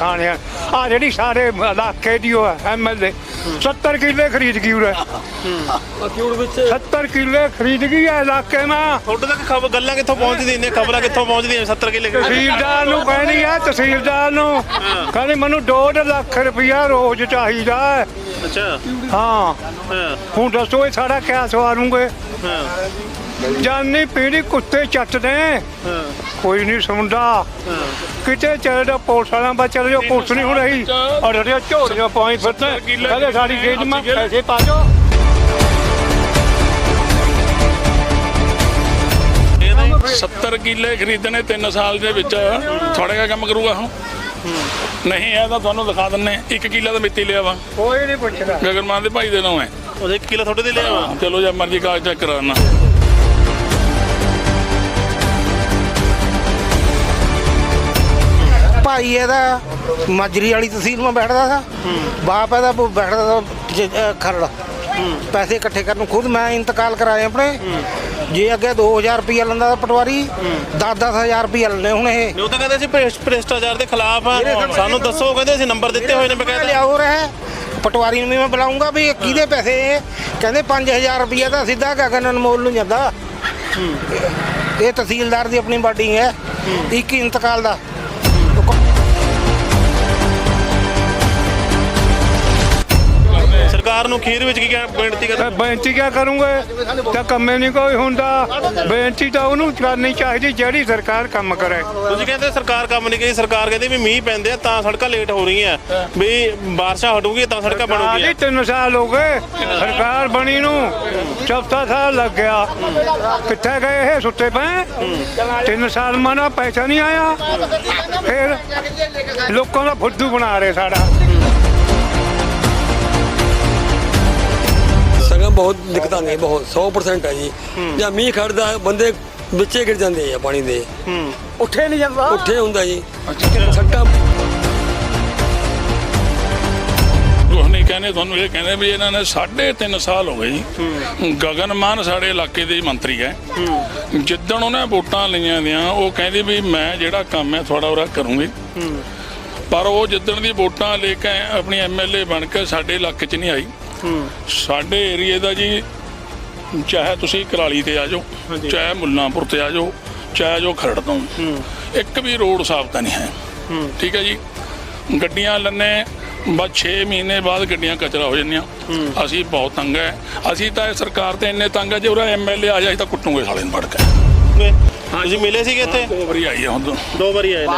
ਨੇ ਆ। ਜਿਹੜੀ ਸਾਰੇ ਇਲਾਕੇ ਦੀ ਉਹ ਐਮਐਲਏ 70 ਕਿੱਲੇ ਖਰੀਦ ਗਈ ਉਰੇ। ਕਿਉੜ ਵਿੱਚ 70 ਕਿੱਲੇ ਖਰੀਦ ਗਈ ਹੈ ਇਲਾਕੇ ਮਾ। ਤੁਹਾਡੇ ਤੱਕ ਖਬਰ ਗੱਲਾਂ ਕਿੱਥੋਂ ਪਹੁੰਚਦੀਆਂ ਨੇ ਖਬਰਾਂ ਕਿੱਥੋਂ ਪਹੁੰਚਦੀਆਂ 70 ਕਿੱਲੇ ਤਹਿਸੀਲਦਾਰ ਨੂੰ ਕਹਿਣੀ ਹੈ ਤਹਿਸੀਲਦਾਰ ਨੂੰ। ਕਹਿੰਦੇ ਮੈਨੂੰ 2 ਲੱਖ ਰੁਪਇਆ ਰੋਜ਼ ਚਾਹੀਦਾ ਹੈ। ਅੱਛਾ। ਹਾਂ। ਹਾਂ। ਹੁਣ ਦੱਸੋ ਇਹ ਸਾਡਾ ਕਿਆ ਸਵਾਰੂਗੇ? ਹਾਂ। ਜਾਨੀ ਪੀੜੀ ਕੁੱਤੇ ਚੱਟਦੇ। ਹਾਂ। ਕੋਈ ਨਹੀਂ ਸੁਣਦਾ। ਕਿਤੇ ਚੱਲ ਜਾ ਪੁਲਿਸ ਵਾਲਿਆਂ ਬਾ ਚੱਲ ਜਾ ਪੁਲਿਸ ਨਹੀਂ ਹੁਣ ਰਹੀ। ਔਰ ਅੜਿਆ ਝੋੜੀਆਂ ਪਾਈ ਫਿਰਦੇ ਕਹਿੰਦੇ ਸਾਡੀ ਗੇਜ ਮਾ ਪੈਸੇ ਪਾ ਨਹੀਂ 70 ਕਿੱਲੇ ਖਰੀਦਣੇ 3 ਸਾਲ ਦੇ ਵਿੱਚ। ਥੋੜਾ ਜਿਹਾ ਕੰਮ ਕਰੂਗਾ ਉਹ ਨਹੀਂ ਇਹ ਤਾਂ ਤੁਹਾਨੂੰ ਦਿਖਾ ਦਿੰਨੇ 1 ਕਿੱਲਾ ਤਾਂ ਮਿੱਤੀ ਲਿਆ ਵਾ। ਕੋਈ ਨਹੀਂ ਪੁੱਛਦਾ। ਗਗਨਮਾਨ ਦੇ ਭਾਈ ਦੇ ਨਾਮ ਹੈ। ਉਹਦੇ 1 ਕਿਲੋ ਤੁਹਾਡੇ ਦੇ ਲਿਆ ਵਾ। ਚਲੋ ਜੇ ਮਰਜ਼ੀ ਕਾਗਜ਼ ਚੈੱਕ ਕਰਾਉਣਾ ਭਾਈ ਇਹਦਾ ਮਾਜਰੀ ਵਾਲੀ ਤਹਿਸੀਲ ਮੈਂ ਬੈਠਦਾ ਸੀ ਬਾਪ ਇਹਦਾ ਬੈਠਦਾ ਸੀ ਖਰੜ। ਪੈਸੇ ਇਕੱਠੇ ਕਰਨ ਨੂੰ ਖੁਦ ਮੈਂ ਇੰਤਕਾਲ ਕਰਾਏ ਆਪਣੇ। ਜੇ ਅੱਗੇ 2000 ਰੁਪਇਆ ਲੈਂਦਾ ਤਾਂ ਪਟਵਾਰੀ 10-10000 ਰੁਪਇਆ ਲੈਣੇ ਹੁਣ ਇਹ। ਉਹ ਤਾਂ ਕਹਿੰਦੇ ਸੀ ਭ੍ਰਿਸ਼- ਭ੍ਰਿਸ਼ਟਾਚਾਰ ਦੇ ਖਿਲਾਫ ਆ। ਸਾਨੂੰ ਦੱਸੋ ਕਹਿੰਦੇ ਅਸੀਂ ਨੰਬਰ ਦਿੱਤੇ ਹੋਏ ਨੇ ਬਕਾਇਦਾ। ਲਿਆਓ ਰਹਿ। ਪਟਵਾਰੀ ਨੂੰ ਵੀ ਮੈਂ ਬੁਲਾਉਂਗਾ ਵੀ ਇਹ ਕਿਹਦੇ ਪੈਸੇ? ਕਹਿੰਦੇ 5000 ਰੁਪਇਆ ਤਾਂ ਸਿੱਧਾ ਗਗਨ ਅਨਮੋਲ ਨੂੰ ਜਾਂਦਾ। ਇਹ ਤਹਿਸੀਲਦਾਰ ਦੀ ਆਪਣੀ ਬਾਡੀ ਹੈ। ਇੱਕ ਹੀ ਇੰਤਕਾਲ ਦਾ। ਨੂੰ ਖੀਰ ਵਿੱਚ ਕੀ ਕਹਿ- ਬੇਨਤੀ ਕਰ ਬੇਨਤੀ ਕਿਆ ਕਰੂੰਗੇ? ਤਾਂ ਕੰਮੇ ਨਹੀਂ ਕੋਈ ਹੁੰਦਾ। ਬੇਨਤੀ ਤਾਂ ਉਹਨੂੰ ਕਰਨੀ ਚਾਹੀਦੀ ਜਿਹੜੀ ਸਰਕਾਰ ਕੰਮ ਕਰੇ। ਤੁਸੀਂ ਕਹਿੰਦੇ ਸਰਕਾਰ ਕੰਮ ਨਹੀਂ ਕਰੀ ਸਰਕਾਰ ਕਹਿੰਦੀ ਵੀ ਮੀਂਹ ਪੈਂਦੇ ਆ ਤਾਂ ਸੜਕਾਂ ਲੇਟ ਹੋ ਰਹੀਆਂ। ਵੀ ਬਾਰਿਸ਼ਾਂ ਹਟੂਗੀ ਤਾਂ ਸੜਕਾਂ ਆਜੀ ਬਣੂਗੀਆਂ ਤਿੰਨ ਸਾਲ ਹੋ ਗਏ ਸਰਕਾਰ ਬਣੀ ਨੂੰ। ਚੌਥਾ ਸਾਲ ਲੱਗ ਗਿਆ। ਕਿੱਥੇ ਗਏ ਇਹ ਸੁੱਤੇ ਪਏ? ਤਿੰਨ ਸਾਲ ਮਾਨਾ ਪੈਸਾ ਨਹੀਂ ਆਇਆ। ਫਿਰ ਲੋਕਾਂ ਦਾ ਫੁੱਦੂ ਬਣਾ ਰਹੇ ਸਾਡਾ। ਸਗੋਂ ਬਹੁਤ ਦਿੱਕਤਾਂ ਨੇ ਬਹੁਤ 100% ਹੈ ਜੀ। ਜਾਂ ਮੀਂਹ ਖੜਦਾ ਹੈ, ਬੰਦੇ ਵਿੱਚੇ ਗਿਰ ਜਾਂਦੇ ਆ ਪਾਣੀ ਦੇ। ਉੱਠੇ ਨਹੀਂ ਜਾਂਦਾ? ਉੱਠੇ ਹੁੰਦਾ ਜੀ। ਸੱਟਾਂ ਕੁਛ ਨਹੀਂ ਕਹਿੰਦੇ ਤੁਹਾਨੂੰ ਇਹ ਕਹਿੰਦੇ ਵੀ ਇਹਨਾਂ ਨੇ 3.5 ਸਾਲ ਹੋ ਗਏ ਜੀ। ਗਗਨਮਾਨ ਸਾਡੇ ਇਲਾਕੇ ਦੇ ਮੰਤਰੀ ਹੈ। ਜਿੱਦਣ ਉਹਨੇ ਵੋਟਾਂ ਲਈਆਂ ਦੀਆਂ ਉਹ ਕਹਿੰਦੇ ਵੀ ਮੈਂ ਜਿਹੜਾ ਕੰਮ ਹੈ ਥੋੜਾ ਉਰਾ ਕਰੂੰਗੀ। ਪਰ ਉਹ ਜਿੱਦਣ ਦੀ ਵੋਟਾਂ ਲੈ ਕੇ ਆਪਣੀ ਐਮਐਲਏ ਬਣ ਕੇ ਸਾਡੇ ਇਲਾਕੇ 'ਚ ਨਹੀਂ ਆਈ। ਸਾਡੇ ਏਰੀਏ ਦਾ ਜੀ ਚਾਹੇ ਤੁਸੀਂ ਕਰਾਲੀ ਤੇ ਆ ਜਾਓ ਚਾਹੇ ਮੁੱਲਾਂਪੁਰ ਤੇ ਆ ਜਾਓ ਚਾਹੇ ਜੋ ਖਰੜ ਤੋਂ ਇੱਕ ਵੀ ਰੋਡ ਸਾਫ਼ ਤਾਂ ਨਹੀਂ ਹੈ। ਠੀਕ ਹੈ ਜੀ? ਗੱਡੀਆਂ ਲੰਨੇ ਬਸ 6 ਮਹੀਨੇ ਬਾਅਦ ਗੱਡੀਆਂ ਕਚਰਾ ਹੋ ਜਾਂਦੀਆਂ। ਅਸੀਂ ਬਹੁਤ ਤੰਗ ਹੈ। ਅਸੀਂ ਤਾਂ ਇਹ ਸਰਕਾਰ ਤੇ ਇੰਨੇ ਤੰਗ ਹੈ ਜੇ ਉਹਦਾ ਐਮਐਲਏ ਆ ਜਾਏ ਤਾਂ ਕੁੱਟੂਗੇ ਸਾਲੇ ਨੂੰ ਫੜ ਕੇ। ਤੁਸੀਂ ਮਿਲੇ ਸੀਗੇ ਇੱਥੇ? ਦੋ ਵਾਰੀ ਆਈ ਹੈ ਹੁਣ। ਦੋ ਵਾਰੀ ਆਏ ਨੇ।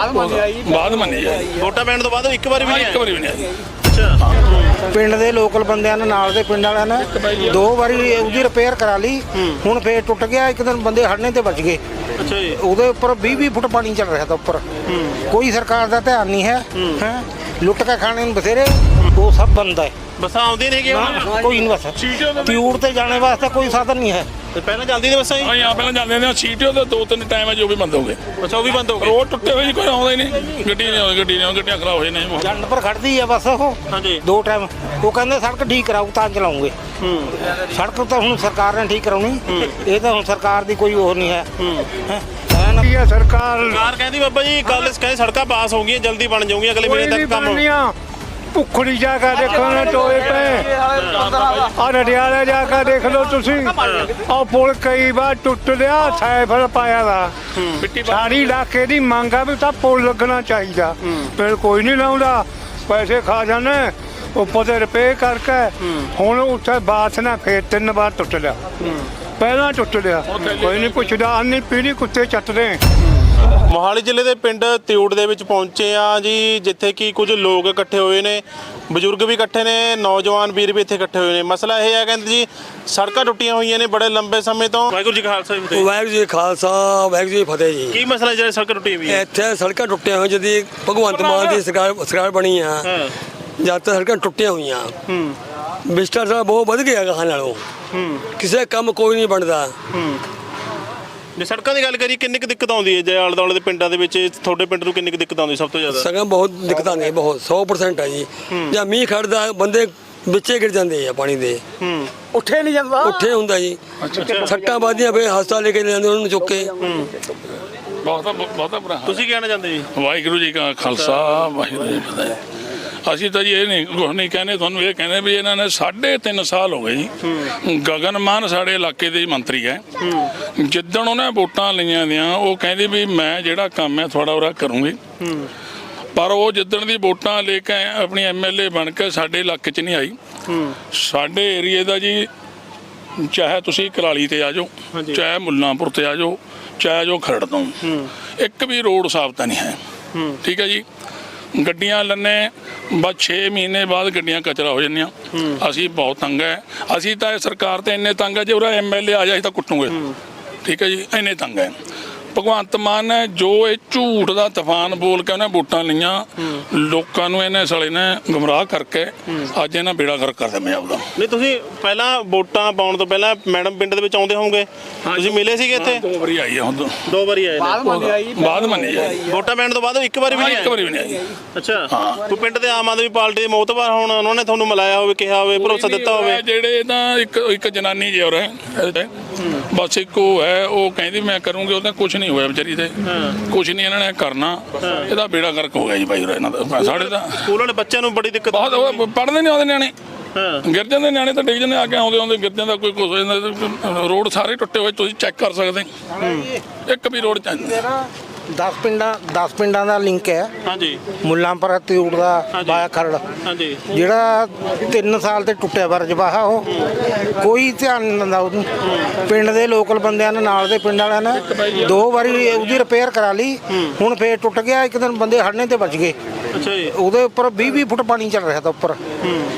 ਬਾਅਦ ਮੰਨੀ ਜਾਏ ਵੋਟਾਂ ਪੈਣ ਤੋਂ ਬਾਅਦ ਇੱਕ ਵਾਰੀ ਵੀ ਨਹੀਂ ਇੱਕ ਵਾਰੀ ਵੀ ਨਹੀਂ ਆਈ ਅੱਛਾ ਪਿੰਡ ਦੇ ਲੋਕਲ ਬੰਦਿਆਂ ਨੇ ਨਾਲ ਦੇ ਪਿੰਡ ਵਾਲਿਆਂ ਨੇ ਦੋ ਵਾਰੀ ਉਹਦੀ ਰਿਪੇਅਰ ਕਰਾ ਲਈ। ਹੁਣ ਫੇਰ ਟੁੱਟ ਗਿਆ ਇੱਕ ਦਿਨ ਬੰਦੇ ਹੜਨੇ ਤੇ ਬਚ ਗਏ। ਅੱਛਾ ਜੀ। ਉਹਦੇ ਉੱਪਰ 20-20 ਫੁੱਟ ਪਾਣੀ ਚੱਲ ਰਿਹਾ ਤਾਂ ਉੱਪਰ। ਕੋਈ ਸਰਕਾਰ ਦਾ ਧਿਆਨ ਨਹੀਂ ਹੈ। ਹੈਂ। ਲੁੱਟ ਕੇ ਖਾਣੇ ਨੂੰ ਬਥੇਰੇ ਉਹ ਸਭ ਬੰਦ ਹੈ। ਬੱਸਾਂ ਆਉਂਦੀਆਂ ਨਹੀਂ ਕਿ ਕੋਈ ਨਹੀਂ ਬਸ। ਤਿਊੜ ਤੇ ਜਾਣੇ ਵਾਸਤੇ ਕੋਈ ਸਾਧਨ ਨਹੀਂ ਹੈ। ਪਹਿਲਾਂ ਚੱਲਦੀ ਨੇ ਬੱਸਾਂ ਹੀ ਹਾਂ ਯਹਾਂ ਪਹਿਲਾਂ ਜਾਂਦੇ ਨੇ ਸੀਟੀਓ ਤੇ ਦੋ ਤਿੰਨ ਟਾਈਮ ਹੈ ਜੋ ਵੀ ਬੰਦ ਹੋ ਗਏ। ਅੱਛਾ ਉਹ ਵੀ ਬੰਦ ਹੋ ਗਏ? ਰੋਡ ਟੁੱਟੇ ਹੋਏ ਜੀ ਕੋਈ ਆਉਂਦਾ ਹੀ ਨਹੀਂ। ਗੱਡੀ ਨਹੀਂ ਆਉਂਦੀ ਗੱਡੀ ਨਹੀਂ ਆਉਂਦੀ ਗੱਡੀਆਂ ਖਰਾਬ ਹੋ ਜਾਂਦੀਆਂ ਜੰਡ ਪਰ ਖੜਦੀ ਹੈ ਬਸ ਉਹ। ਹਾਂਜੀ। ਦੋ ਟਾਈਮ ਉਹ ਕਹਿੰਦੇ ਸੜਕ ਠੀਕ ਕਰਾਓ ਤਾਂ ਚਲਾਉਂਗੇ। ਸੜਕ ਤਾਂ ਹੁਣ ਸਰਕਾਰ ਨੇ ਠੀਕ ਕਰਾਉਣੀ। ਇਹ ਤਾਂ ਹੁਣ ਸਰਕਾਰ ਦੀ ਕੋਈ ਹੋਰ ਨਹੀਂ ਹੈ। ਹੈਂ। ਹੈ? ਨਾ ਕੀ ਹੈ ਸਰਕਾਰ? ਸਰਕਾਰ ਕਹਿੰਦੀ ਬਾਬਾ ਜੀ ਕੱਲ ਕਹਿੰਦੇ ਸੜਕਾਂ ਪਾਸ ਹੋ ਗਈਆਂ ਜਲਦੀ ਬਣ ਜਾਊਗੀਆਂ ਅਗਲੇ ਕੋਈ ਮਹੀਨੇ ਨਹੀਂ ਤੱਕ ਕੰਮ। ਬਣਨੀਆਂ। ਭੁੱਖੜੀ ਜਾ ਕੇ ਦੇਖੋ ਨਾ ਟੋਏ ਪਏ। ਆ ਰੜਿਆਲੇ ਜਾ ਕੇ ਦੇਖ ਲਓ ਤੁਸੀਂ। ਆ ਪੁਲ ਕਈ ਵਾਰ ਟੁੱਟ ਲਿਆ ਸਾਈਫਰ ਪਾਇਆ ਦਾ ਸਾਰੀ ਇਲਾਕੇ ਦੀ ਮੰਗ ਆ ਵੀ ਤਾਂ ਪੁਲ ਲੱਗਣਾ ਚਾਹੀਦਾ। ਪਰ ਕੋਈ ਨਹੀਂ ਲਾਉਂਦਾ। ਪੈਸੇ ਖਾ ਜਾਂਦੇ ਉੱਪਰ ਤੇ ਰੁਪਏ ਕਰਕੇ। ਹੁਣ ਉੱਥੇ ਬਾਤ ਨਾ ਫੇਰ ਤਿੰਨ ਵਾਰ ਟੁੱਟ ਲਿਆ। ਪਹਿਲਾਂ ਟੁੱਟ ਲਿਆ। ਕੋਈ ਨਹੀਂ ਪੁੱਛਦਾ ਅੰਨੀ ਪੀੜੀ ਕੁੱਤੇ ਚੱਟਦੇ। ਮੋਹਾਲੀ ਜ਼ਿਲ੍ਹੇ ਦੇ ਪਿੰਡ ਤਿਊੜ ਦੇ ਵਿੱਚ ਪਹੁੰਚੇ ਆ ਜੀ ਜਿੱਥੇ ਕਿ ਕੁਝ ਲੋਕ ਇਕੱਠੇ ਹੋਏ ਨੇ ਬਜ਼ੁਰਗ ਵੀ ਇਕੱਠੇ ਨੇ ਨੌਜਵਾਨ ਵੀਰ ਵੀ ਇੱਥੇ ਇਕੱਠੇ ਹੋਏ ਨੇ। ਮਸਲਾ ਇਹ ਹੈ ਕਹਿੰਦੇ ਜੀ ਸੜਕਾਂ ਟੁੱਟੀਆਂ ਹੋਈਆਂ ਨੇ ਬੜੇ ਲੰਬੇ ਸਮੇਂ ਤੋਂ। ਵਾਹਿਗੁਰੂ ਜੀ ਕਾ ਖਾਲਸਾ ਜੀ ਫਤਿਹ। ਵਾਹਿਗੁਰੂ ਜੀ ਕਾ ਖਾਲਸਾ ਵਾਹਿਗੁਰੂ ਜੀ ਫਤਿਹ ਜੀ। ਕੀ ਮਸਲਾ ਜਿਹੜਾ ਸੜਕ ਟੁੱਟੀ ਹੋਈ ਹੈ ਇੱਥੇ ਸੜਕਾਂ ਟੁੱਟੀਆਂ ਹੋਈਆਂ ਜਦੀ ਭਗਵੰਤ ਮਾਨ ਦੀ ਸਰਕਾਰ ਸਰਕਾਰ ਬਣੀ ਆ। ਹਾਂ। ਜਦ ਤੱਕ ਸੜਕਾਂ ਟੁੱਟੀਆਂ ਹੋਈਆਂ ਹੂੰ। ਭ੍ਰਿਸ਼ਟਾਚਾਰ ਬਹੁਤ ਵੱਧ ਗਿਆ ਗਾਹਾਂ ਨਾਲੋਂ। ਹੂੰ। ਕਿਸੇ ਕੰਮ ਕੋਈ ਨਹੀਂ ਬਣਦਾ। ਹੂੰ। ਜੇ ਸੜਕਾਂ ਦੀ ਗੱਲ ਕਰੀ ਕਿੰਨੀ ਕੁ ਦਿੱਕਤ ਆਉਂਦੀ ਹੈ? ਜੇ ਆਲੇ ਦੁਆਲੇ ਦੇ ਪਿੰਡਾਂ ਦੇ ਵਿੱਚ ਤੁਹਾਡੇ ਪਿੰਡ ਨੂੰ ਕਿੰਨੀ ਕੁ ਦਿੱਕਤ ਆਉਂਦੀ ਸਭ ਤੋਂ ਜ਼ਿਆਦਾ? ਸਗੋਂ ਬਹੁਤ ਦਿੱਕਤਾਂ ਨੇ ਬਹੁਤ 100% ਹੈ ਜੀ। ਜਾਂ ਮੀਂਹ ਖੜਦਾ ਬੰਦੇ ਵਿੱਚੇ ਗਿਰ ਜਾਂਦੇ ਆ ਪਾਣੀ ਦੇ। ਹੂੰ। ਉੱਠੇ ਨਹੀਂ ਜਾਂਦਾ? ਉੱਠੇ ਹੁੰਦਾ ਜੀ। ਸੱਟਾਂ ਵੱਜਦੀਆਂ ਫੇ ਹਸਪਤਾਲ ਲੈ ਕੇ ਜਾਂਦੇ ਉਹਨਾਂ ਨੂੰ ਚੁੱਕ ਕੇ। ਬਹੁਤਾ ਬਹੁਤਾ ਬੁਰਾ ਹਾਲ ਤੁਸੀਂ ਕੀ ਕਹਿਣਾ ਚਾਹੁੰਦੇ ਜੀ? ਵਾਹਿਗੁਰੂ ਜੀ ਕਾ ਖਾਲਸਾ ਵਾਹਿਗੁਰੂ ਜੀ ਕੀ ਫਤਿਹ। ਅਸੀਂ ਤਾਂ ਜੀ ਇਹ ਨਹੀਂ ਕੁਛ ਨਹੀਂ ਕਹਿੰਦੇ ਤੁਹਾਨੂੰ ਇਹ ਕਹਿੰਦੇ ਵੀ ਇਹਨਾਂ ਨੇ 3.5 ਸਾਲ ਹੋ ਗਏ ਜੀ। ਗਗਨ ਮਾਨ ਸਾਡੇ ਇਲਾਕੇ ਦੇ ਮੰਤਰੀ ਹੈ। ਜਿੱਦਣ ਉਹਨੇ ਵੋਟਾਂ ਲਈਆਂ ਦੀਆਂ ਉਹ ਕਹਿੰਦੇ ਵੀ ਮੈਂ ਜਿਹੜਾ ਕੰਮ ਹੈ ਥੋੜਾ ਉਰਾ ਕਰੂੰਗੀ। ਪਰ ਉਹ ਜਿੱਦਣ ਦੀ ਵੋਟਾਂ ਲੈ ਕੇ ਆਪਣੀ ਐਮਐਲਏ ਬਣ ਕੇ ਸਾਡੇ ਇਲਾਕੇ 'ਚ ਨਹੀਂ ਆਈ। ਸਾਡੇ ਏਰੀਏ ਦਾ ਜੀ ਚਾਹੇ ਤੁਸੀਂ ਕਰਾਲੀ ਤੇ ਆ ਜਾਓ ਚਾਹੇ ਮੁੱਲਾਂਪੁਰ ਤੇ ਆ ਜਾਓ ਚਾਹੇ ਜੋ ਖਰੜ ਤੋਂ। ਇੱਕ ਵੀ ਰੋਡ ਸਾਫ਼ ਤਾਂ ਨਹੀਂ ਹੈ। ਠੀਕ ਹੈ ਜੀ। ਗੱਡੀਆਂ ਲੰਨੇ ਬਸ 6 ਮਹੀਨੇ ਬਾਅਦ ਗੱਡੀਆਂ ਕਚਰਾ ਹੋ ਜਾਂਦੀਆਂ। ਅਸੀਂ ਬਹੁਤ ਤੰਗ ਹੈ ਅਸੀਂ ਤਾਂ ਇਹ ਸਰਕਾਰ ਤੇ ਇੰਨੇ ਤੰਗ ਹੈ ਜੇ ਉਹਦਾ ਐਮਐਲਏ ਆ ਜਾਏ ਤਾਂ ਕੁੱਟੂਗੇ। ਠੀਕ ਹੈ ਜੀ ਇੰਨੇ ਤੰਗ ਹੈ ਭਗਵੰਤ ਮਾਨ ਨੇ ਜੋ ਇਹ ਝੂਠ ਦਾ ਤੂਫਾਨ ਬੋਲ ਕੇ ਉਹਨੇ ਵੋਟਾਂ ਲਈਆਂ ਲੋਕਾਂ ਨੂੰ ਇਹਨੇ ਸਾਲੇ ਨੇ ਗੁੰਮਰਾਹ ਕਰਕੇ ਅੱਜ ਇਹਨਾਂ ਬੇੜਾ ਗਰਕ ਕਰ ਦਿੱਤਾ ਪੰਜਾਬ ਦਾ। ਨਹੀਂ ਤੁਸੀਂ ਪਹਿਲਾਂ ਵੋਟਾਂ ਪਾਉਣ ਤੋਂ ਪਹਿਲਾਂ ਮੈਡਮ ਪਿੰਡ ਦੇ ਵਿੱਚ ਆਉਂਦੇ ਹੋਵੋਗੇ? ਤੁਸੀਂ ਮਿਲੇ ਸੀਗੇ ਇੱਥੇ? ਦੋ ਵਾਰੀ ਆਈ ਹੈ ਹੁਣ ਤੋਂ। ਦੋ ਵਾਰੀ ਆਏ ਨੇ। ਬਾਅਦ ਮੰਨੀ ਜਾਈ ਵੋਟਾਂ ਪੈਣ ਤੋਂ ਬਾਅਦ ਇੱਕ ਵਾਰੀ ਵੀ ਨਹੀਂ ਇੱਕ ਆਏ ਵਾਰੀ ਵੀ ਨਹੀਂ ਆਈ। ਅੱਛਾ। ਕੋਈ ਪਿੰਡ ਦੇ ਆਮ ਆਦਮੀ ਪਾਰਟੀ ਦੇ ਮੋਤਬਰ ਹੁਣ ਉਹਨਾਂ ਨੇ ਤੁਹਾਨੂੰ ਮਿਲਾਇਆ ਹੋਵੇ ਕਿਹਾ ਹੋਵੇ ਭਰੋਸਾ ਦਿੱਤਾ ਹੋਵੇ। ਜਿਹੜੇ ਤਾਂ ਇੱਕ ਇੱਕ ਜਨਾਨੀ ਜੀ ਹੋਰ ਹੈ ਇਹਦੇ ਤੇ। ਬਸ ਇੱਕ ਉਹ ਹੈ ਉਹ ਕਹਿੰਦੀ ਮੈਂ ਕਰੂੰਗੀ ਉਹਦਾ ਕੁਝ ਨਹੀਂ ਹੋਇਆ ਵਿਚਾਰੀ ਤੇ। ਕੁਝ ਨਹੀਂ ਇਹਨਾਂ ਨੇ ਕਰਨਾ। ਇਹਦਾ ਬੇੜਾ ਗਰਕ ਹੋ ਗਿਆ ਜੀ ਬਾਈ ਉਰੇ ਇਹਨਾਂ ਦਾ। ਸਾਡੇ ਤਾਂ ਸਕੂਲ ਵਾਲੇ ਬੱਚਿਆਂ ਨੂੰ ਬੜੀ ਦਿੱਕਤ ਬਹੁਤ ਪੜਦੇ ਨਹੀਂ ਆਉਂਦੇ ਨਿਆਣੇ। ਹਾਂ। ਗਿਰ ਜਾਂਦੇ ਨਿਆਣੇ ਤਾਂ ਡਿੱਗ ਜਾਂਦੇ ਆ ਕੇ ਆਉਂਦੇ ਆਉਂਦੇ ਗਿਰ ਜਾਂਦਾ ਕੋਈ ਕੁਝ ਹੋ ਜਾਂਦਾ ਰੋਡ ਸਾਰੇ ਟੁੱਟੇ ਹੋਏ ਤੁਸੀਂ ਚੈੱਕ ਕਰ ਸਕਦੇ। ਇੱਕ ਵੀ ਰੋਡ ਚ 10 ਪਿੰਡਾਂ 10 ਪਿੰਡਾਂ ਦਾ ਲਿੰਕ ਹੈ। ਹਾਂਜੀ। ਮੁੱਲਾਂਪੁਰ ਤਿਊੜ ਦਾ ਬਾਇਆ ਖਰੜ। ਹਾਂਜੀ। ਜਿਹੜਾ 3 ਸਾਲ ਤੇ ਟੁੱਟਿਆ ਵਾ ਰਜਵਾਹਾ ਉਹ। ਕੋਈ ਧਿਆਨ ਨਹੀਂ ਦਿੰਦਾ ਉਹਨੂੰ। ਪਿੰਡ ਦੇ ਲੋਕਲ ਬੰਦਿਆਂ ਨੇ ਨਾਲ ਦੇ ਪਿੰਡ ਵਾਲਿਆਂ ਨੇ ਦੋ ਵਾਰੀ ਉਹਦੀ ਰਿਪੇਅਰ ਕਰਾ ਲਈ। ਹੁਣ ਫੇਰ ਟੁੱਟ ਗਿਆ ਇੱਕ ਦਿਨ ਬੰਦੇ ਹੜਨੇ ਤੇ ਬਚ ਗਏ। ਅੱਛਾ ਜੀ। ਉਹਦੇ ਉੱਪਰ 20 20 ਫੁੱਟ ਪਾਣੀ ਚੱਲ ਰਿਹਾ ਤਾ ਉੱਪਰ।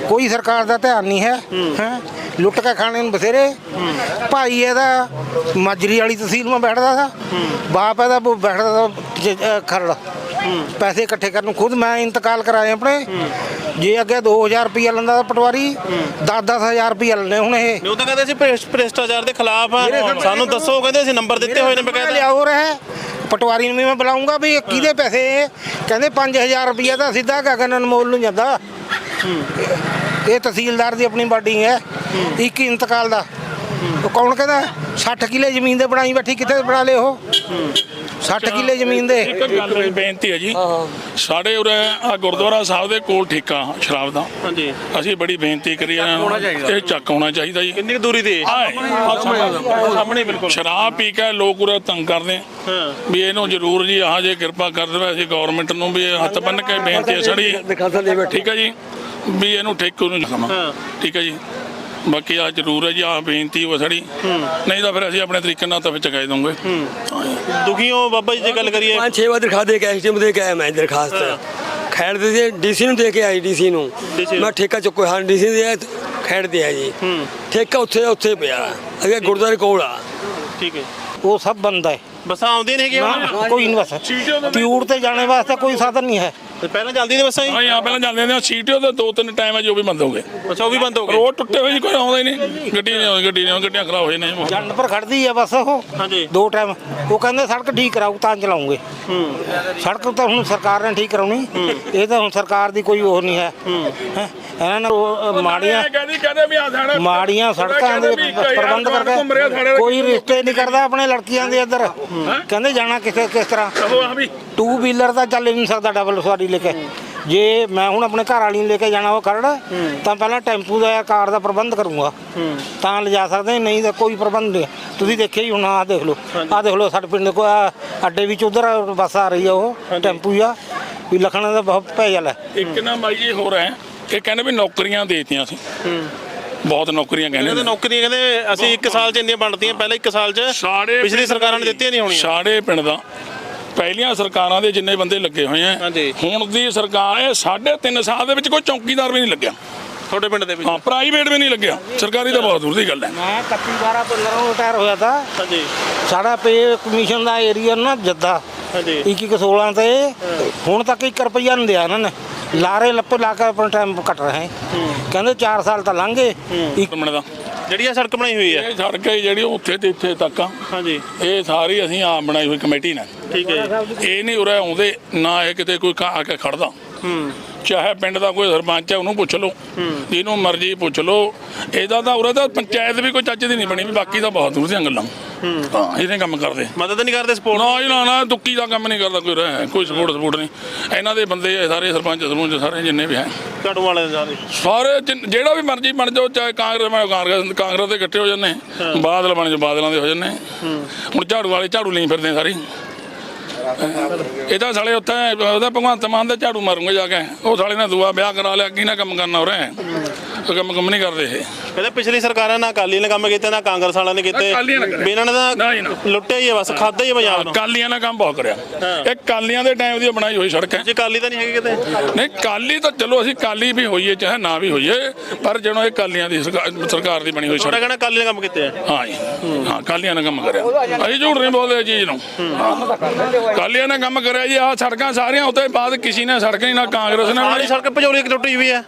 ਕੋਈ ਸਰਕਾਰ ਦਾ ਧਿਆਨ ਨਹੀਂ ਹੈ। ਹੈ। ਲੁੱਟ ਕੇ ਖਾਣੇ ਨੂੰ ਬਥੇਰੇ। ਭਾਈ ਇਹਦਾ ਮਾਜਰੀ ਵਾਲੀ ਤਹਿਸੀਲ ਮੈਂ ਬੈਠਦਾ ਸੀ ਬਾਪ ਇਹਦਾ ਬ- ਬੈਠਦਾ ਤਾ ਜ- ਅ, ਖਰੜ। ਪੈਸੇ ਇਕੱਠੇ ਕਰਨ ਨੂੰ ਖੁਦ ਮੈਂ ਇੰਤਕਾਲ ਕਰਾਏ ਆਪਣੇ। ਜੇ ਅੱਗੇ 2000 ਰੁਪਇਆ ਲੈਂਦਾ ਤਾਂ ਪਟਵਾਰੀ 10 10000 ਰੁਪਇਆ ਲੈਣੇ ਹੁਣ ਇਹ। ਉਹ ਤਾਂ ਕਹਿੰਦੇ ਸੀ ਭ੍ਰਿਸ਼- ਭ੍ਰਿਸ਼ਟਾਚਾਰ ਦੇ ਖਿਲਾਫ ਆ। ਸਾਨੂੰ ਦੱਸੋ ਕਹਿੰਦੇ ਅਸੀਂ ਨੰਬਰ ਦਿੱਤੇ ਹੋਏ ਨੇ ਬਕਾਇਦਾ। ਲਿਆਓ ਰਹੇ। ਪਟਵਾਰੀ ਨੂੰ ਵੀ ਮੈਂ ਬੁਲਾਉਂਗਾ ਵੀ ਇਹ ਕਿਹਦੇ ਪੈਸੇ ਇਹ? ਕਹਿੰਦੇ 5000 ਰੁਪਇਆ ਤਾਂ ਸਿੱਧਾ ਗਗਨ ਅਨਮੋਲ ਨੂੰ ਜਾਂਦਾ। ਇਹ ਤਹਿਸੀਲਦਾਰ ਦੀ ਆਪਣੀ ਬਾਡੀ ਹੈ। ਇੱਕ ਇੰਤਕਾਲ ਦਾ। ਉਹ ਕੌਣ ਕਹਿੰਦਾ 60 ਕਿੱਲੇ ਜ਼ਮੀਨ ਦੇ ਬਣਾਈ ਬੈਠੀ ਕਿੱਥੇ ਬਣਾ ਲਏ ਉਹ? 60 ਕਿੱਲੇ ਜ਼ਮੀਨ ਦੇ। ਇੱਕ ਗੱਲ ਮੇਰੀ ਬੇਨਤੀ ਹੈ ਜੀ। ਸਾਡੇ ਉਰੇ ਆ ਗੁਰਦੁਆਰਾ ਸਾਹਿਬ ਦੇ ਕੋਲ ਠੇਕਾ ਸ਼ਰਾਬ ਦਾ। ਹਾਂਜੀ। ਅਸੀਂ ਬੜੀ ਬੇਨਤੀ ਕਰੀ ਇਹਨਾਂ ਨੂੰ। ਇਹ ਚੱਕ ਹੋਣਾ ਚਾਹੀਦਾ ਜੀ। ਕਿੰਨੀ ਦੂਰੀ ਤੇ? ਸਾਹਮਣੇ ਬਿਲਕੁਲ। ਸ਼ਰਾਬ ਪੀ ਕੇ ਲੋਕ ਉਰੇ ਤੰਗ ਕਰਦੇ। ਵੀ ਇਹਨੂੰ ਜ਼ਰੂਰ ਜੀ ਆਹ ਜੇ ਕਿਰਪਾ ਕਰ ਦੇਵੇ ਅਸੀਂ ਗਵਰਨਮੈਂਟ ਨੂੰ ਵੀ ਹੱਥ ਬੰਨ ਕੇ ਬੇਨਤੀ ਹੈ ਸੜੀ। ਠੀਕ ਹੈ ਜੀ। ਵੀ ਇਹਨੂੰ ਠੇਕੇ ਨੂੰ ਲਗਾਵਾਂ। ਠੀਕ ਹੈ ਜੀ। ਬਾਕੀ ਆ ਜ਼ਰੂਰ ਹੈ ਜੀ ਆ ਬੇਨਤੀ ਹੋ ਸੜੀ ਨਹੀਂ ਤਾਂ ਫਿਰ ਅਸੀਂ ਆਪਣੇ ਤਰੀਕੇ ਨਾਲ ਤਾਂ ਫਿਰ ਚੁਕਾਈ ਦਵਾਂਗੇ ਦੁਖੀ ਹੋ ਬਾਬਾ ਜੀ ਜੇ ਗੱਲ ਕਰੀਏ। ਪੰਜ ਛੇ ਵਾਰ ਦਿਖਾ ਦੇ ਕੇ ਐਸਟੀਐਮ ਦੇ ਕੇ ਆਇਆ ਮੈਂ ਦਰਖਾਸਤ। ਖੈੜ ਦੇ ਡੀਸੀ ਨੂੰ ਦੇ ਕੇ ਆਈ ਡੀਸੀ ਨੂੰ। ਮੈਂ ਠੇਕਾ ਚੁੱਕੋ ਹਾਂ ਡੀਸੀ ਦੇ ਖੈੜ ਦੇ ਆ ਜੀ। ਠੇਕਾ ਉੱਥੇ ਉੱਥੇ ਪਿਆ। ਅੱਗੇ ਗੁਰਦੁਆਰੇ ਕੋਲ ਆ। ਠੀਕ ਹੈ। ਉਹ ਸਭ ਬੰਦ ਹੈ। ਬੱਸਾਂ ਆਉਂਦੀਆਂ ਨਹੀਂ ਨਾ, ਕੋਈ ਨਹੀਂ ਬਸ। ਤਿਊੜ ਤੇ ਜਾਣੇ ਵਾਸਤੇ ਕੋਈ ਸਾਧਨ ਨਹੀਂ ਹੈ। ਤੇ ਪਹਿਲਾਂ ਚੱਲਦੀ ਨੇ ਬੱਸਾਂ ਜੀ? ਹਾਂ ਆ ਪਹਿਲਾਂ ਜਾਂਦੇ ਨੇ ਸੀਟੀਓ ਤੇ ਦੋ ਤਿੰਨ ਟਾਈਮ ਹੈ ਜੋ ਵੀ ਬੰਦ ਹੋ ਗਏ। ਅੱਛਾ ਉਹ ਵੀ ਬੰਦ ਹੋ ਗਏ? ਰੋਡ ਟੁੱਟੇ ਹੋਏ ਜੀ ਕੋਈ ਆਉਂਦਾ ਹੀ ਨਹੀਂ। ਗੱਡੀ ਨਹੀਂ ਆਉਂਦੀ ਗੱਡੀ ਨਹੀਂ ਆਉਂਦੀ ਗੱਡੀਆਂ ਖਰਾਬ ਹੋਏ ਨੇ। ਜੰਡ ਪਰ ਖੜਦੀ ਹੈ ਬਸ ਉਹ। ਹਾਂਜੀ। ਦੋ ਟਾਈਮ ਉਹ ਕਹਿੰਦੇ ਸੜਕ ਠੀਕ ਕਰਾਓ ਤਾਂ ਚਲਾਉਂਗੇ। ਸੜਕ ਤਾਂ ਹੁਣ ਸਰਕਾਰ ਨੇ ਠੀਕ ਕਰਾਉਣੀ। ਇਹ ਤਾਂ ਹੁਣ ਸਰਕਾਰ ਦੀ ਕੋਈ ਉਹ ਨਹੀਂ ਹੈ। ਹੈਂ। ਇਹਨਾਂ ਨੇ ਮਾੜੀਆਂ ਕਹਿੰਦੀ ਕਹਿੰਦੇ ਵੀ ਆ ਸਾਡੇ ਮਾੜੀਆਂ ਸੜਕਾਂ ਦੇ ਪ੍ਰਬੰਧ ਕਰਕੇ ਕੋਈ ਰਿਸ਼ਤੇ ਨਹੀਂ ਕਰਦਾ ਆਪਣੇ ਲੜਕੀਆਂ ਦੇ ਇੱਧਰ। ਕਹਿੰਦੇ ਜਾਣਾ ਕਿਸੇ ਕਿਸ ਤਰ੍ਹਾਂ? ਟੂ ਵੀਲਰ ਤਾਂ ਚੱਲ ਹੀ ਨਹੀਂ ਸਕਦਾ ਡਬਲ ਸਵਾਰੀ ਲੈ ਕੇ। ਜੇ ਮੈਂ ਹੁਣ ਆਪਣੇ ਘਰ ਵਾਲੀ ਨੂੰ ਲੈ ਕੇ ਜਾਣਾ ਉਹ ਖਰੜ ਤਾਂ ਪਹਿਲਾਂ ਟੈਂਪੂ ਦਾ ਜਾਂ ਕਾਰ ਦਾ ਪ੍ਰਬੰਧ ਕਰੂੰਗਾ। ਤਾਂ ਲਿਜਾ ਸਕਦੇ ਨਹੀਂ ਤਾਂ ਕੋਈ ਪ੍ਰਬੰਧ ਨਹੀਂ। ਤੁਸੀਂ ਦੇਖਿਆ ਹੀ ਹੁਣ ਆਹ ਦੇਖ ਲਓ। ਆਹ ਦੇਖ ਲਓ ਸਾਡੇ ਪਿੰਡ ਕੋ ਅੱਡੇ ਵਿੱਚ ਉਧਰ ਬੱਸ ਆ ਰਹੀ ਆ ਉਹ ਟੈਂਪੂ ਆ। ਵੀ ਲਖਣਾ ਦਾ ਬਹੁਤ ਭੇਜਲ ਹੈ। ਇੱਕ ਨਾ ਮਾਈ ਜੀ ਹੋਰ ਹੈ। ਇਹ ਕਹਿੰਦੇ ਵੀ ਨੌਕਰੀਆਂ ਦੇਤੀਆਂ ਸੀ। ਬਹੁਤ ਨੌਕਰੀਆਂ ਕਹਿੰਦੇ ਨੇ ਨੌਕਰੀਆਂ ਕਹਿੰਦੇ ਅਸੀਂ 1 ਸਾਲ ਚ ਇੰਨੀਆਂ ਬਣਦੀਆਂ ਪਹਿਲਾਂ 1 ਸਾਲ ਚ ਪਿਛਲੀ ਪਿੰਡ ਸਰਕਾਰਾਂ ਨੇ ਦਾ ਦਿੱਤੀਆਂ ਨਹੀਂ ਹੋਣੀਆਂ। ਸਾਡੇ ਪਿੰਡ ਦਾ। ਪਹਿਲੀਆਂ ਸਰਕਾਰਾਂ ਦੇ ਜਿੰਨੇ ਬੰਦੇ ਲੱਗੇ ਹੋਏ ਆ ਹਾਂਜੀ। ਹੁਣ ਦੀ ਸਰਕਾਰ ਇਹ ਸਾਢੇ ਤਿੰਨ ਸਾਲ ਦੇ ਵਿੱਚ ਕੋਈ ਚੌਕੀਦਾਰ ਵੀ ਨਹੀਂ ਲੱਗਿਆ। ਤੁਹਾਡੇ ਪਿੰਡ ਦੇ ਵਿੱਚ? ਹਾਂ ਪ੍ਰਾਈਵੇਟ ਵੀ ਨਹੀਂ ਲੱਗਿਆ। ਸਰਕਾਰੀ ਤਾਂ ਬਹੁਤ ਦੂਰ ਦੀ ਗੱਲ ਹੈ। ਮੈਂ 31 12 15 ਨੂੰ ਰਿਟਾਇਰ ਹੋਇਆ ਤਾਂ ਹਾਂਜੀ। ਸਾਡਾ ਪੇ ਕਮਿਸ਼ਨ ਦਾ ਏਰੀਆ ਨਾ ਜੱਦਾ। ਹਾਂਜੀ। ਇੱਕ ਇੱਕ 16 ਤੇ ਹੁਣ ਤੱਕ 1 ਰੁਪਈਆ ਨਹੀਂ ਦਿਆ ਇਹਨਾਂ ਨੇ। ਲਾਰੇ ਲੱਪੇ ਲਾ ਕੇ ਆਪਣਾ ਟਾਈਮ ਕੱਟ ਰਹੇ। ਕਹਿੰਦੇ 4 ਸਾਲ ਤਾਂ ਲੰਘ। ਗਏ ਇੱਕ ਪਿੰਡ ਦਾ। ਜਿਹੜੀ ਆ ਸੜਕ ਬਣਾਈ ਹੋਈ ਹੈ। ਇਹ ਸੜਕ ਹੈ ਜਿਹੜੀ ਉੱਥੇ ਤੇ ਇੱਥੇ ਤੱਕ ਆ। ਹਾਂਜੀ। ਇਹ ਸਾਰੀ ਅਸੀਂ ਆਪ ਬਣਾਈ ਹੋਈ ਕਮੇਟੀ ਨੇ ਠੀਕ ਹੈ ਇਹ ਨਹੀਂ ਉਰੇ ਆਉਂਦੇ ਨਾ ਇਹ ਕਿਤੇ ਕੋਈ ਆ ਕੇ ਖੜਦਾ। ਚਾਹੇ ਪਿੰਡ ਦਾ ਕੋਈ ਸਰਪੰਚ ਹੈ ਉਹਨੂੰ ਪੁੱਛ ਲਓ। ਜਿਹਨੂੰ ਮਰਜ਼ੀ ਪੁੱਛ ਲਓ। ਇਹਦਾ ਤਾਂ ਉਰੇ ਤਾਂ ਪੰਚਾਇਤ ਵੀ ਕੋਈ ਚੱਜ ਦੀ ਨਹੀਂ ਬਣੀ ਵੀ ਬਾਕੀ ਤਾਂ ਬਹੁਤ ਦੂਰ ਦੀਆਂ ਗੱਲਾਂ। ਹਾਂ। ਇਹਨੇ ਕੰਮ ਕਰਦੇ। ਮਦਦ ਨਹੀਂ ਕਰਦੇ ਸਪੋਰਟ ਨਾ ਜੀ ਨਾ ਨਾ ਦੁੱਕੀ ਦਾ ਕੰਮ ਨਹੀਂ ਕਰਦਾ ਕੋਈ ਰਹਿ ਕੋਈ ਸਪੋਰਟ ਸਪੋਰਟ ਨਹੀਂ। ਇਹਨਾਂ ਦੇ ਬੰਦੇ ਸਾਰੇ ਸਰਪੰਚ ਸਰਪੰਚ ਸਾਰੇ ਜਿੰਨੇ ਵੀ ਹੈ। ਝਾੜੂ ਵਾਲੇ ਸਾਰੇ। ਸਾਰੇ ਜਿਹੜਾ ਵੀ ਮਰਜ਼ੀ ਬਣ ਜਾਓ ਚਾਹੇ ਕਾਂਗਰਸ ਮੈਂ ਕਾਂਗਰਸ ਕਾਂਗਰਸ ਦੇ ਇਕੱਠੇ ਹੋ ਜਾਂਦੇ। ਬਾਦਲ ਬਣ ਜਾ ਬਾਦਲਾਂ ਦੇ ਹੋ ਜਾਂਦੇ। ਹੁਣ ਝਾੜੂ ਵਾਲੇ ਝਾੜੂ ਲਈ ਫਿਰਦੇ ਸਾਰੇ। ਇਹ ਤਾਂ ਸਾਲੇ ਉੱਥੇ, ਉਹਦਾ ਭਗਵੰਤ ਮਾਨ ਦੇ ਝਾੜੂ ਮਾਰੂਗੇ ਜਾ ਕੇ। ਉਹ ਸਾਲੇ ਨੇ ਦੂਆ ਵਿਆਹ ਕਰਾ ਲਿਆ ਕੀ ਨਾ ਕੰਮ ਕਰਨਾ ਉਰੇ। ਉਹ ਕੰਮ ਕੰਮ ਨਹੀਂ ਕਰਦੇ ਇਹ। ਕਹਿੰਦੇ ਪਿਛਲੀ ਸਰਕਾਰਾਂ ਨਾ ਅਕਾਲੀ ਨੇ ਕੰਮ ਕੀਤੇ ਨਾ ਕਾਂਗਰਸ ਵਾਲਿਆਂ ਨੇ ਕੀਤੇ। ਅਕਾਲੀਆਂ ਨੇ ਕਰੇ। ਵੀ ਇਹਨਾਂ ਨੇ ਨਾ ਜੀ, ਨਾ। ਤਾਂ ਲੁੱਟਿਆ ਹੀ ਹੈ ਬਸ ਖਾਦਾ ਹੀ ਹੈ ਪੰਜਾਬ ਨੂੰ। ਕਾਲੀਆਂ ਨੇ ਕੰਮ ਬਹੁਤ ਕਰਿਆ। ਇਹ ਕਾਲੀਆਂ ਦੇ ਟਾਈਮ ਦੀ ਬਣਾਈ ਹੋਈ ਸੜਕ ਹੈ। ਜੇ ਅਕਾਲੀ ਤਾਂ ਨਹੀਂ ਹੈਗੇ ਕਿਤੇ। ਨਹੀਂ ਕਾਲੀ ਤਾਂ ਚਲੋ ਅਸੀਂ ਕਾਲੀ ਵੀ ਹੋਈਏ ਚਾਹੇ ਨਾ ਵੀ ਹੋਈਏ ਪਰ ਜਦੋਂ ਇਹ ਕਾਲੀਆਂ ਦੀ ਸਰਕਾ- ਸਰਕਾਰ ਦੀ ਬਣੀ ਹੋਈ ਤੁਹਾਡਾ ਸੜਕ। ਕਹਿਣਾ ਅਕਾਲੀ ਨੇ ਕੰਮ ਕੀਤੇ ਆ? ਹਾਂ ਜੀ। ਹਾਂ ਕਾਲੀਆਂ ਨੇ ਕੰਮ ਕਰਿਆ। ਅਸੀਂ ਝੂਠ ਨਹੀਂ ਬੋਲਦੇ ਇਹ ਚੀਜ਼ ਨੂੰ। ਹਾਂ। ਕਾਲੀਆਂ ਨੇ ਕੰਮ ਕਰਿਆ ਜੀ ਆਹ ਸੜਕਾਂ ਸਾਰੀਆਂ ਉੱਤੇ ਬਾਅਦ ਕਿਸੇ ਨੇ ਸੜਕਾਂ ਹੀ ਨਾ ਕਾਂਗਰਸ ਨੇ ਸਾਰੀ ਬਣਾਈ। ਸੜਕ ਭਜੋਲੀ ਟੁੱਟੀ ਹੋਈ ਹੈ।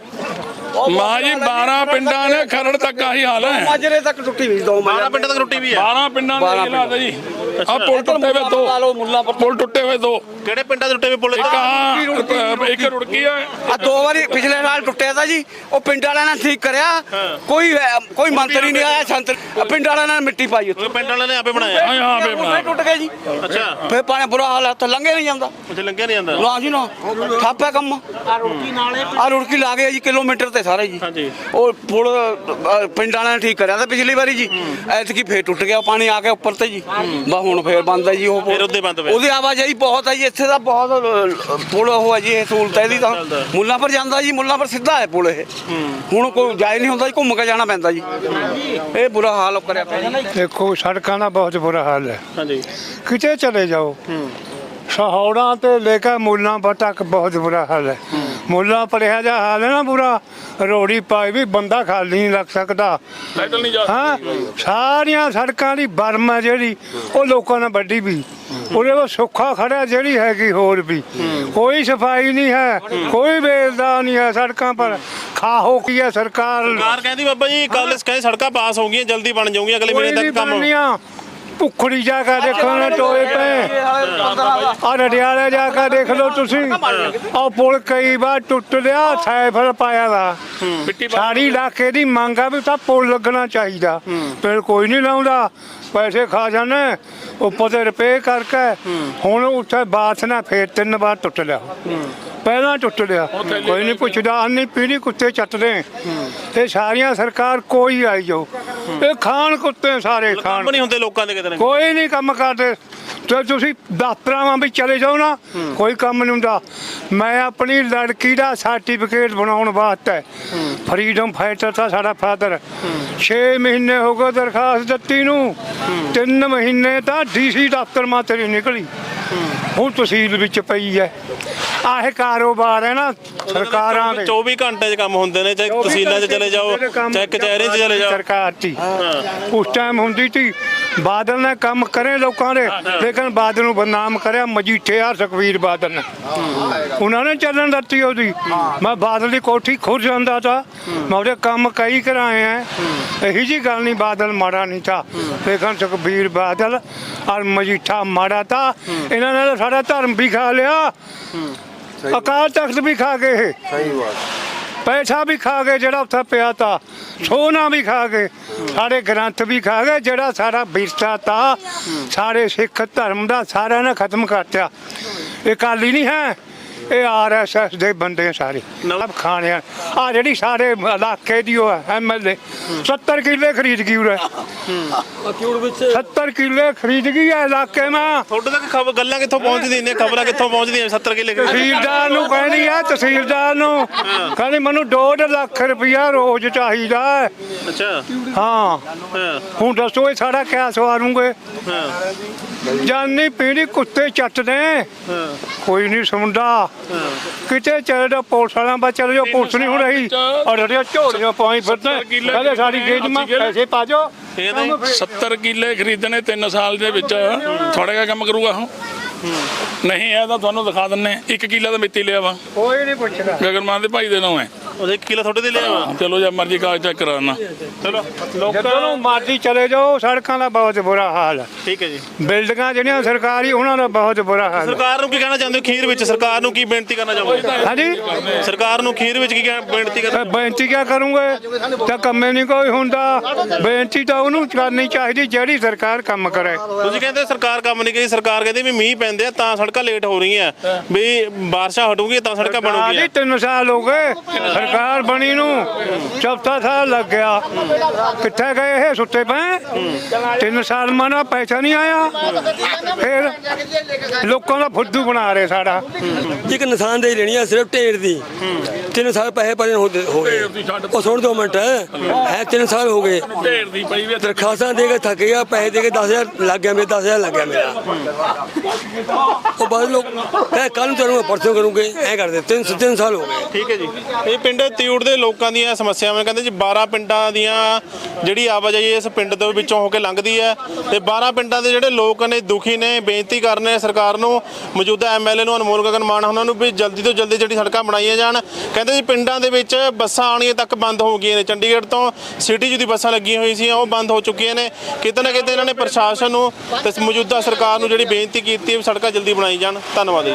ਮਾਂ ਜੀ 12 ਪਿੰਡਾਂ ਨੇ ਖਰੜ ਤੱਕ ਆਹੀ ਹਾਲ ਹੈ। ਮਾਜਰੇ ਤੱਕ ਟੁੱਟੀ ਵੀ ਦੋ 12 ਪਿੰਡਾਂ ਤੱਕ ਟੁੱਟੀ ਵੀ ਹੈ। 12 ਪਿੰਡਾਂ ਦੇ ਹਾਲਾਤ ਹੈ ਜੀ। ਆ ਪੁਲ ਟੁੱਟੇ ਹੋਏ ਦੋ। ਪੁਲ ਟੁੱਟੇ ਹੋਏ ਦੋ। ਕਿਹੜੇ ਪਿੰਡਾਂ ਦੇ ਟੁੱਟੇ ਵੀ ਪੁੱਲ? ਇੱਕ ਇੱਕ ਰੁੜ ਗਈ ਹੈ। ਆ ਦੋ ਵਾਰੀ ਪਿਛਲੇ ਸਾਲ ਟੁੱਟਿਆ ਤਾਂ ਜੀ ਉਹ ਪਿੰਡ ਵਾਲਿਆਂ ਨੇ ਠੀਕ ਕਰਿਆ। ਕੋਈ ਕੋਈ ਮੰਤਰੀ ਨਹੀਂ ਆਇਆ ਸੰਤ ਪਿੰਡ ਵਾਲਿਆਂ ਨੇ ਮਿੱਟੀ ਪਾਈ ਉੱਥੇ। ਪਿੰਡ ਵਾਲਿਆਂ ਨੇ ਆਪੇ ਬਣਾਇਆ। ਹਾਂ ਹਾਂ ਬੇ ਫੇਰ ਬਣਾ ਟੁੱਟ ਗਏ ਜੀ। ਅੱਛਾ। ਫੇਰ ਪਾਣੀ ਬੁਰਾ ਹਾਲ ਹੈ ਉੱਥੇ ਲੰਘੇ ਨਹੀਂ ਜਾਂਦਾ। ਉੱਥੇ ਲੰਘਿਆ ਨਹੀਂ ਜਾਂਦਾ। ਨਾ ਜੀ ਨਾ। ਠੱਪ ਹੈ ਕੰਮ। ਆ ਰੁੜਕੀ ਨਾਲੇ ਆ ਰੁੜਕੀ ਲਾ ਗਏ ਜੀ ਕਿਲੋਮੀਟਰ ਤੇ। ਸਾਰੇ ਜੀ। ਹਾਂਜੀ। ਉਹ ਪੁਲ ਅ, ਪਿੰਡ ਵਾਲਿਆਂ ਨੇ ਠੀਕ ਕਰਿਆ ਤਾਂ ਪਿਛਲੀ ਵਾਰੀ ਜੀ। ਐਤਕੀ ਫੇਰ ਟੁੱਟ ਗਿਆ ਪਾਣੀ ਆ ਕੇ ਉੱਪਰ ਤੇ ਜੀ। ਬਾ ਹੁਣ ਫੇਰ ਬੰਦ ਹੈ ਜੀ ਉਹ ਪੁਲ। ਫੇਰ ਉੱਦੇ ਬੰਦ ਪਿਆ। ਉਹਦੀ ਆਵਾਜਾਈ ਬਹੁਤ ਹੈ ਜੀ ਇੱਥੇ ਦਾ ਬਹੁਤ ਅ, ਪੁਲ ਉਹ ਹੈ ਜੀ ਇਹ ਸਹੂਲਤ ਹੈ ਇਹਦੀ ਤਾਂ ਮੁੱਲਾਂ ਪਰ ਜਾਂਦਾ ਜੀ ਮੁੱਲਾਂ ਪਰ ਸਿੱਧਾ ਹੈ ਪੁਲ ਇਹ। ਹੁਣ ਕੋਈ ਜਾਇ ਨਹੀਂ ਹੁੰਦਾ ਜੀ ਘੁੰਮ ਕੇ ਜਾਣਾ ਪੈਂਦਾ ਜੀ। ਇਹ ਬੁਰਾ ਹਾਲ ਕਰਿਆ ਪਿਆ ਜੀ। ਦੇਖੋ ਸੜਕਾਂ ਦਾ ਬਹੁਤ ਬੁਰਾ ਹਾਲ ਹੈ। ਹਾਂਜੀ। ਕਿਤੇ ਚਲੇ ਜਾਓ। ਸਹੌੜਾਂ ਤੇ ਲੈ ਕੇ ਮੁੱਲਾਂ ਪਰ ਤੱਕ ਬਹੁਤ ਬੁਰਾ ਹਾਲ ਹੈ। ਮੁੱਲਾਂ ਪਰ ਇਹ ਜਿਹਾ ਹਾਲ ਹੈ ਨਾ ਬੁਰਾ ਰੋੜੀ ਪਾਈ ਵੀ ਬੰਦਾ ਖਾਲੀ ਨਹੀਂ ਲੱਗ ਸਕਦਾ। ਪੈਦਲ ਨਹੀਂ ਜਾ ਹਾਂ ਸਾਰੀਆਂ ਸੜਕਾਂ ਦੀ ਬਰਮ ਹੈ ਜਿਹੜੀ ਉਹ ਲੋਕਾਂ ਨੇ ਵੱਡੀ ਵੀ। ਉਹਦੇ ਉਹ ਸੁੱਖਾ ਖੜਾ ਜਿਹੜੀ ਹੈਗੀ ਹੋਰ ਵੀ। ਕੋਈ ਸਫ਼ਾਈ ਨਹੀਂ ਹੈ ਕੋਈ ਵੇਲਦਾ ਨਹੀਂ ਹੈ ਸੜਕਾਂ ਪਰ। ਖਾਹੋ ਕੀ ਹੈ ਸਰਕਾਰ? ਸਰਕਾਰ ਕਹਿੰਦੀ ਬਾਬਾ ਜੀ ਕੱਲ ਕਹਿੰਦੇ ਸੜਕਾਂ ਪਾਸ ਹੋ ਗਈਆਂ ਜਲਦੀ ਬਣ ਜਾਊਗੀਆਂ ਅਗਲੇ ਮਹੀਨੇ ਤੱਕ ਕੰਮ। ਭੁੱਖੜੀ ਜਾ ਕੇ ਦੇਖੋ ਨਾ ਟੋਏ ਪਏ। ਆ ਰੜਿਆਲੇ ਜਾ ਕੇ ਦੇਖ ਲਓ ਤੁਸੀਂ। ਆ ਪੁਲ ਕਈ ਵਾਰ ਟੁੱਟ ਲਿਆ ਸਾਈਫਰ ਪਾਇਆ ਦਾ ਸਾਰੀ ਇਲਾਕੇ ਦੀ ਮੰਗ ਆ ਵੀ ਤਾਂ ਪੁਲ ਲੱਗਣਾ ਚਾਹੀਦਾ। ਪਰ ਕੋਈ ਨਹੀਂ ਲਾਉਂਦਾ। ਪੈਸੇ ਖਾ ਜਾਣੇ ਉੱਪਰ ਤੇ ਰੁਪਏ ਕਰਕੇ। ਹੁਣ ਉੱਥੇ ਬਾਤ ਨਾ ਫੇਰ ਤਿੰਨ ਵਾਰ ਟੁੱਟ ਲਿਆ। ਪਹਿਲਾਂ ਟੁੱਟ ਲਿਆ। ਕੋਈ ਨਹੀਂ ਪੁੱਛਦਾ ਅੰਨੀ ਪੀਣੀ ਕੁੱਤੇ ਚੱਟਦੇ। ਤੇ ਸਾਰੀਆਂ ਸਰਕਾਰ ਕੋਈ ਆਈ ਜੋ ਇਹ ਖਾਣ ਕੁੱਤੇ ਸਾਰੇ ਖਾਣ। ਕੰਮ ਨਹੀਂ ਹੁੰਦੇ ਲੋਕਾਂ ਦੇ ਕਿਤੇ ਨਾ ਕੋਈ ਨਹੀਂ ਕੰਮ ਕਰਦੇ। ਤੇ ਤੁਸੀਂ ਦਫ਼ਤਰਾਂ ਵਿੱਚ ਚਲੇ ਜਾਓ ਨਾ ਕੋਈ ਕੰਮ ਨਹੀਂ ਹੁੰਦਾ। ਮੈਂ ਆਪਣੀ ਲੜਕੀ ਦਾ ਸਰਟੀਫਿਕੇਟ ਬਣਾਉਣ ਵਾਸਤੇ ਫਰੀडम ਫਾਈਟਰ ਦਾ ਸਾਡਾ ਫਾਦਰ 6 ਮਹੀਨੇ ਹੋ ਗਏ ਦਰਖਾਸਤ ਦਿੱਤੀ ਨੂੰ 3 ਮਹੀਨੇ ਤਾਂ ਡੀਸੀ ਦਫ਼ਤਰ ਮਾ ਤੇਰੀ ਨਿਕਲੀ। ਹੁਣ ਤਹਿਸੀਲ ਵਿੱਚ ਪਈ ਹੈ ਆਹ ਕਾਰੋਬਾਰ ਹੈ ਨਾ ਸਰਕਾਰਾਂ ਦੇ। 24 ਘੰਟੇ 'ਚ ਕੰਮ ਹੁੰਦੇ ਨੇ ਚਾਹੇ ਤਹਿਸੀਲਾਂ 'ਚ ਚਲੇ ਜਾਓ ਚਾਹੇ ਕਚਹਿਰੀ 'ਚ ਚਲੇ ਜਾਓ। ਸਰਕਾਰ ਦੀ। ਉਸ ਟਾਈਮ ਹੁੰਦੀ ਸੀ ਬਾਦਲ ਨੇ ਕੰਮ ਕਰੇ ਲੋਕਾਂ ਦੇ ਲੇਕਿਨ ਬਾਦਲ ਨੂੰ ਬਦਨਾਮ ਕਰਿਆ ਮਜੀਠੇ ਆ ਸੁਖਵੀਰ ਬਾਦਲ ਨੇ। ਉਹਨਾਂ ਨੇ ਚੱਲਣ ਦਿੱਤੀ ਉਹਦੀ। ਮੈਂ ਬਾਦਲ ਦੀ ਕੋਠੀ ਖੁਦ ਜਾਂਦਾ ਤਾ ਮੈਂ ਉਹਦੇ ਕੰਮ ਕਈ ਕਰਾਏ ਆ ਇਹੀ ਜੀ ਗੱਲ ਨਹੀਂ ਬਾਦਲ ਮਾੜਾ ਨਹੀਂ ਤਾ। ਲੇਕਿਨ ਸੁਖਵੀਰ ਬਾਦਲ ਔਰ ਮਜੀਠਾ ਮਾੜਾ ਤਾ। ਇਹਨਾਂ ਨੇ ਸਾਡਾ ਧਰਮ ਵੀ ਖਾ ਲਿਆ। ਅਕਾਲ ਤਖਤ ਵੀ ਖਾ ਗਏ ਇਹ। ਪੈਸਾ ਵੀ ਖਾ ਗਏ ਜਿਹੜਾ ਉੱਥੇ ਪਿਆ ਤਾ, ਸੋਨਾ ਵੀ ਖਾ ਗਏ। ਸਾਡੇ ਗ੍ਰੰਥ ਵੀ ਖਾ ਗਏ, ਜਿਹੜਾ ਸਾਰਾ ਵਿਰਸਾ ਤਾ, ਸਾਰੇ ਸਿੱਖ ਧਰਮ ਦਾ ਸਾਰਿਆਂ ਨੇ ਖਤਮ ਕਰਤਾ। ਇਹ ਕਾਲੀ ਨਹੀਂ ਹੈ। ਇਹ ਆਰਐਸਐਸ ਦੇ ਬੰਦੇ ਸਾਰੇ। ਨਵ ਖਾਣਿਆ ਆ। ਜਿਹੜੀ ਸਾਰੇ ਇਲਾਕੇ ਦੀ ਉਹ ਐਮਐਲਏ 70 ਕਿੱਲੇ ਖਰੀਦ ਗਈ ਉਰੇ 70 ਕਿੱਲੇ ਖਰੀਦ ਗਈ ਹੈ ਇਲਾਕੇ ਮਾ। ਤੁਹਾਡੇ ਤੱਕ ਖਬਰ ਗੱਲਾਂ ਕਿੱਥੋਂ ਪਹੁੰਚਦੀਆਂ ਨੇ? ਖਬਰਾਂ ਕਿੱਥੋਂ ਪਹੁੰਚਦੀਆਂ 70 ਕਿੱਲੇ ਤਹਿਸੀਲਦਾਰ ਨੂੰ ਕਹਿੰਦੀ ਆ ਤਹਿਸੀਲਦਾਰ ਨੂੰ। ਕਹਿੰਦੀ ਮੈਨੂੰ 2 ਲੱਖ ਰੁਪਇਆ ਰੋਜ਼ ਚਾਹੀਦਾ ਹੈ। ਅੱਛਾ। ਹਾਂ। ਹਾਂ। ਹੁਣ ਦੱਸੋ ਇਹ ਸਾਡਾ ਕਿਆ ਸਵਾਰੂਗੇ? ਹਾਂ। ਜਾਨੀ ਪੀੜੀ ਕੁੱਤੇ ਚੱਟਦੇ। ਕੋਈ ਨਹੀਂ ਸੁਣਦਾ। ਕਿਤੇ ਚਲੇ ਜਾ ਪੁਲਿਸ ਵਾਲਿਆਂ ਬਾ ਚਲੇ ਜਾ ਪੁਲਿਸ ਨਹੀਂ ਹੋ ਰਹੀ ਔਰ ਰੜਿਆ ਝੋਲੀਆਂ ਪਾਈ ਫਿਰਦੇ ਕਹਿੰਦੇ ਸਾਡੀ ਗੇਜ ਮਾ ਪੈਸੇ ਪਾ ਤਾਂ 70 ਕਿੱਲੇ ਖਰੀਦਣੇ 3 ਸਾਲ ਦੇ ਵਿੱਚ। ਥੋੜਾ ਜਿਹਾ ਕੰਮ ਕਰੂਗਾ ਉਹ। ਨਹੀਂ ਇਹ ਤਾਂ ਤੁਹਾਨੂੰ ਦਿਖਾ ਦਿੰਨੇ ਇੱਕ ਕਿੱਲਾ ਤਾਂ ਮਿੱਤੀ ਲਿਆ ਵਾ ਕੋਈ ਨਹੀਂ ਪੁੱਛਦਾ। ਗਗਨਮਾਨ ਦੇ ਭਾਈ ਦੇ ਨਾਮ ਹੈ। ਉਹਦੇ ਕਿਲੋ ਤੁਹਾਡੇ ਦੇ ਲਿਆ ਚਲੋ ਜੇ ਮਰਜ਼ੀ ਕਾਗਜ਼ ਚੈੱਕ ਕਰਾਣਾ ਚਲੋ ਜਦੋਂ ਨੂੰ ਮਰਜ਼ੀ ਚਲੇ ਜਾਓ ਸੜਕਾਂ ਦਾ ਬਹੁਤ ਬੁਰਾ ਹਾਲ ਹੈ ਠੀਕ ਹੈ ਜੀ। ਬਿਲਡਿੰਗਾਂ ਜਿਹੜੀਆਂ ਸਰਕਾਰੀ ਉਹਨਾਂ ਦਾ ਬਹੁਤ ਬੁਰਾ ਹਾਲ ਹੈ ਸਰਕਾਰ ਨੂੰ ਕੀ ਕਹਿਣਾ ਚਾਹੁੰਦੇ ਹੋ ਖੀਰ ਵਿੱਚ? ਸਰਕਾਰ ਨੂੰ ਕੀ ਬੇਨਤੀ ਕਰਨਾ ਚਾਹੁੰਦੇ ਹੋ ਹਾਂਜੀ? ਸਰਕਾਰ ਨੂੰ ਖੀਰ ਵਿੱਚ ਕੀ ਬੇਨਤੀ ਕਰ ਤੇ ਬੇਨਤੀ ਕਿਆ ਕਰੂੰਗੇ? ਤਾਂ ਕੰਮੇ ਨਹੀਂ ਕੋਈ ਹੁੰਦਾ। ਬੇਨਤੀ ਤਾਂ ਉਹਨੂੰ ਕਰਨੀ ਚਾਹੀਦੀ ਜਿਹੜੀ ਸਰਕਾਰ ਕੰਮ ਕਰੇ। ਤੁਸੀਂ ਕਹਿੰਦੇ ਸਰਕਾਰ ਕੰਮ ਨਹੀਂ ਕਰੀ ਸਰਕਾਰ ਕਹਿੰਦੀ ਵੀ ਮੀਂਹ ਪੈਂਦੇ ਆ ਤਾਂ ਸੜਕਾਂ ਲੇਟ ਹੋ ਰਹੀਆਂ। ਵੀ ਬਾਰਿਸ਼ਾਂ ਹਟੂਗੀ ਤਾਂ ਸੜਕਾਂ ਬਣੂਗੀਆਂ। ਆਜੀ 3 ਸਾਲ ਹੋ ਗਏ। ਸਰਕਾਰ ਬਣੀ ਨੂੰ ਚੌਥਾ ਸਾਲ ਲੱਗ ਗਿਆ। ਕਿੱਥੇ ਗਏ ਇਹ ਸੁੱਤੇ ਪਏ? 3 ਸਾਲ ਮਾਨਾ ਪੈਸਾ ਨਹੀਂ ਆਇਆ। ਫਿਰ ਲੋਕਾਂ ਦਾ ਫੁੱਦੂ ਬਣਾ ਰਹੇ ਸਾਡਾ। ਇੱਕ ਨਿਸ਼ਾਨਦੇਹੀ ਲੈਣੀ ਆ ਸਿਰਫ ਢੇਰ ਦੀ। ਤਿੰਨ ਸਾਲ ਪੈਸੇ ਭਰੇ ਹੋ ਹੋ ਗਏ। ਉਹ ਸੁਣ ਦੋ ਮਿੰਟ। ਹੈ ਤਿੰਨ ਸਾਲ ਹੋ ਗਏ। ਢੇਰ ਦੀ ਪਈ ਵੀ ਦਰਖਾਸਤਾਂ ਦੇ ਕੇ ਥੱਕ ਗਿਆ ਪੈਸੇ ਦੇ ਕੇ 10000 ਲੱਗ ਗਿਆ ਮੇਰੇ 10000 ਲੱਗ ਗਿਆ ਮੇਰਾ। ਉਹ ਬਾਅਦ ਲੋਕ ਕੱਲ ਨੂੰ ਕਰੂੰਗਾ ਪਰਸੋਂ ਕਰੂੰਗੇ ਐ ਕਰਦੇ ਤਿੰਨ ਤਿੰਨ ਸਾਲ ਹੋ ਗਏ। ਠੀਕ ਹੈ ਜੀ। ਇਹ ਪਿੰਡ ਤਿਊੜ ਦੇ ਲੋਕਾਂ ਦੀਆਂ ਸਮੱਸਿਆਵਾਂ, ਕਹਿੰਦੇ ਜੀ 12 ਪਿੰਡਾਂ ਦੀਆਂ ਜਿਹੜੀ ਆਵਾਜਾਈ ਇਸ ਪਿੰਡ ਦੇ ਵਿੱਚੋਂ ਹੋ ਕੇ ਲੰਘਦੀ ਹੈ ਤੇ 12 ਪਿੰਡਾਂ ਦੇ ਜਿਹੜੇ ਲੋਕ ਨੇ, ਦੁਖੀ ਨੇ, ਬੇਨਤੀ ਕਰਨੇ ਸਰਕਾਰ ਨੂੰ, ਮੌਜੂਦਾ ਐਮਐਲਏ ਨੂੰ ਅਨਮੋਲ ਗਗਨ ਮਾਨ ਉਹਨਾਂ ਨੂੰ ਵੀ ਜਲਦੀ ਤੋਂ ਜਲਦੀ ਜਿਹੜੀ ਸੜਕਾਂ ਬਣਾਈਆਂ ਜਾਣ। ਕਹਿੰਦੇ ਜੀ ਪਿੰਡਾਂ ਦੇ ਵਿੱਚ ਬੱਸਾਂ ਆਉਣੀਆਂ ਤੱਕ ਬੰਦ ਹੋ ਗਈਆਂ ਨੇ। ਚੰਡੀਗੜ੍ਹ ਤੋਂ ਸਿਟੀ ਜੂ ਦੀ ਬੱਸਾਂ ਲੱਗੀਆਂ ਹੋਈਆਂ ਸੀ ਉਹ ਬੰਦ ਹੋ ਚੁੱਕੀਆਂ ਨੇ। ਕਿਤੇ ਨਾ ਕਿਤੇ ਇਹਨਾਂ ਨੇ ਪ੍ਰਸ਼ਾਸਨ ਨੂੰ ਤੇ ਮੌਜੂਦਾ ਸਰਕਾਰ ਨੂੰ ਜਿਹੜੀ ਬੇਨਤੀ ਕੀਤੀ ਹੈ ਵੀ ਸੜਕਾਂ ਜਲਦੀ ਬਣਾਈ ਜਾਣ। ਧੰਨਵਾਦ ਜੀ।